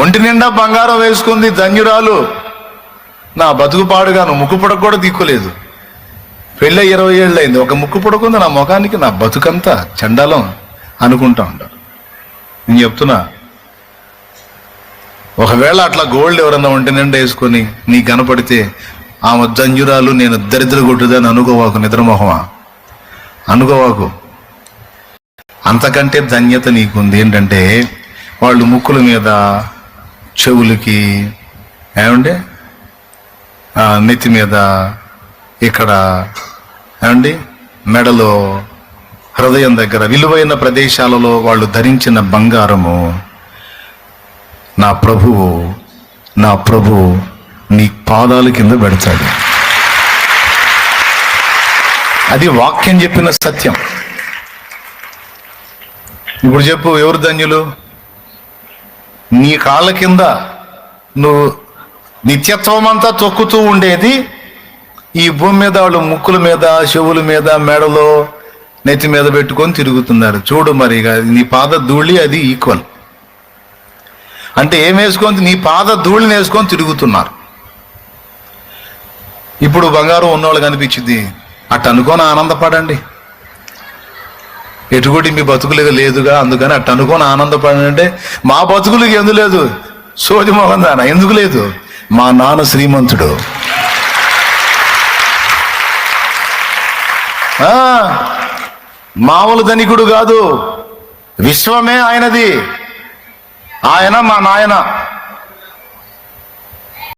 ఒంటి నిండా బంగారం వేసుకుంది ధన్యురాలు. నా బతుకు పాడుగాను ముక్కు పుడక కూడా దిక్కులేదు పెళ్ళి ఇరవై ఏళ్ళు అయింది ఒక ముక్కు పుడకుంది నా ముఖానికి. నా బతుకంతా చండాలం అనుకుంటా ఉంటారు నేను చెప్తున్నా ఒకవేళ అట్లా గోల్డ్ ఎవరన్నా ఒంటి నిండా వేసుకొని నీ కనపడితే ఆమె ధన్యురాలు నేను దరిద్ర కొట్టుదని అనుకోవాకు నిద్రమోహమా? అనుకోవాకు. అంతకంటే ధన్యత నీకుంది ఏంటంటే వాళ్ళు ముక్కుల మీద చెవులకి ఏమండి? నెత్తి మీద ఇక్కడ ఏమండి? మెడలో హృదయం దగ్గర విలువైన ప్రదేశాలలో వాళ్ళు ధరించిన బంగారము. నా ప్రభువు నా ప్రభు నీ పాదాల కింద పెడతాడు. అది వాక్యం చెప్పిన సత్యం. ఇప్పుడు చెప్పు ఎవరు ధన్యులు? నీ కాళ్ళ కింద నువ్వు నిత్యత్వం అంతా తొక్కుతూ ఉండేది ఈ భూమి మీద వాళ్ళు ముక్కుల మీద చెవుల మీద మెడలో నెత్తి మీద పెట్టుకొని తిరుగుతున్నారు. చూడు మరి ఇక నీ పాద ధూళి అది ఈక్వల్ అంటే ఏం వేసుకొని నీ పాద ధూళిని వేసుకొని తిరుగుతున్నారు. ఇప్పుడు బంగారం ఉన్నవాళ్ళు కనిపించింది అట్ట అనుకొని ఆనందపడండి. ఎటుకోటి మీ బతుకులుగా లేదుగా? అందుకని అట్ట అనుకొని ఆనందపడండి అంటే మా బతుకులకి ఎందు లేదు? సోది మొహం దాన ఎందుకు లేదు? మా నాన్న శ్రీమంతుడు. మామూలు ధనికుడు కాదు. విశ్వమే ఆయనది. ఆయన మా నాయన.